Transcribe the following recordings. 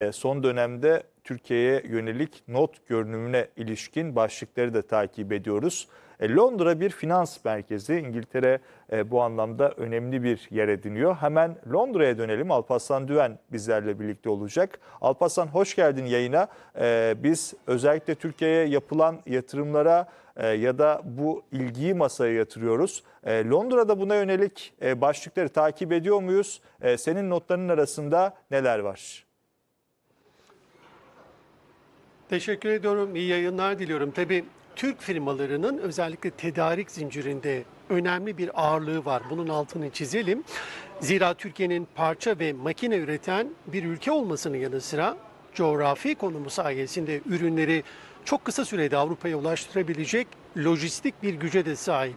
E, son dönemde Türkiye'ye yönelik not görünümüne ilişkin başlıkları da takip ediyoruz. E, Londra bir finans merkezi. İngiltere e, bu anlamda önemli bir yer ediniyor. Hemen Londra'ya dönelim. Alparslan Düven bizlerle birlikte olacak. Alparslan hoş geldin yayına. Biz özellikle Türkiye'ye yapılan yatırımlara ya da bu ilgiyi masaya yatırıyoruz. Londra'da buna yönelik başlıkları takip ediyor muyuz? Senin notların arasında neler var? Teşekkür ediyorum. İyi yayınlar diliyorum. Tabii Türk firmalarının özellikle tedarik zincirinde önemli bir ağırlığı var. Bunun altını çizelim. Zira Türkiye'nin parça ve makine üreten bir ülke olmasının yanı sıra coğrafi konumu sayesinde ürünleri çok kısa sürede Avrupa'ya ulaştırabilecek lojistik bir güce de sahip.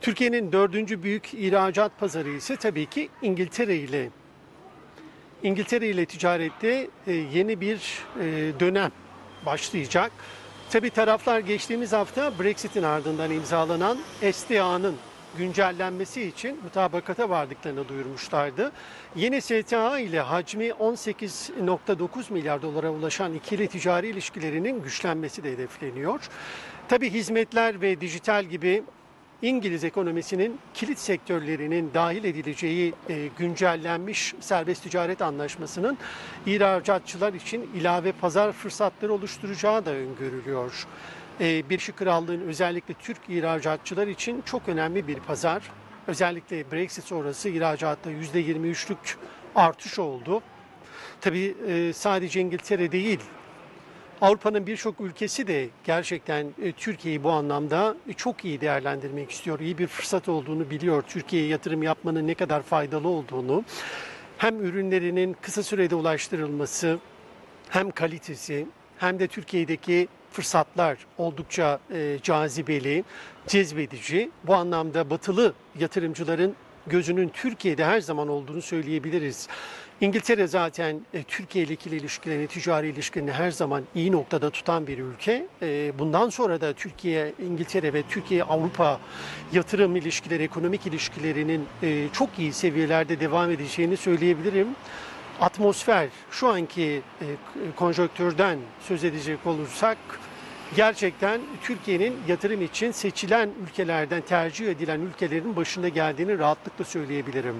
Türkiye'nin dördüncü büyük ihracat pazarı ise tabii ki İngiltere ile İngiltere ile ticarette e, yeni bir e, dönem başlayacak. Tabii taraflar geçtiğimiz hafta Brexit'in ardından imzalanan STA'nın güncellenmesi için mutabakata vardıklarını duyurmuşlardı. Yeni STA ile hacmi 18.9 milyar dolara ulaşan ikili ticari ilişkilerinin güçlenmesi de hedefleniyor. Tabii hizmetler ve dijital gibi İngiliz ekonomisinin kilit sektörlerinin dahil edileceği e, güncellenmiş serbest ticaret anlaşmasının ihracatçılar için ilave pazar fırsatları oluşturacağı da öngörülüyor. E, Birleşik Krallığın özellikle Türk ihracatçılar için çok önemli bir pazar. Özellikle Brexit sonrası ihracatta %23'lük artış oldu. Tabii e, sadece İngiltere değil, Avrupa'nın birçok ülkesi de gerçekten e, Türkiye'yi bu anlamda e, çok iyi değerlendirmek istiyor. İyi bir fırsat olduğunu biliyor. Türkiye'ye yatırım yapmanın ne kadar faydalı olduğunu. Hem ürünlerinin kısa sürede ulaştırılması, hem kalitesi, hem de Türkiye'deki fırsatlar oldukça e, cazibeli, cezbedici. Bu anlamda batılı yatırımcıların gözünün Türkiye'de her zaman olduğunu söyleyebiliriz. İngiltere zaten e, Türkiye ile ikili ilişkilerini, ticari ilişkilerini her zaman iyi noktada tutan bir ülke. E, bundan sonra da Türkiye, İngiltere ve Türkiye-Avrupa yatırım ilişkileri, ekonomik ilişkilerinin e, çok iyi seviyelerde devam edeceğini söyleyebilirim. Atmosfer, şu anki e, söz edecek olursak, gerçekten Türkiye'nin yatırım için seçilen ülkelerden tercih edilen ülkelerin başında geldiğini rahatlıkla söyleyebilirim.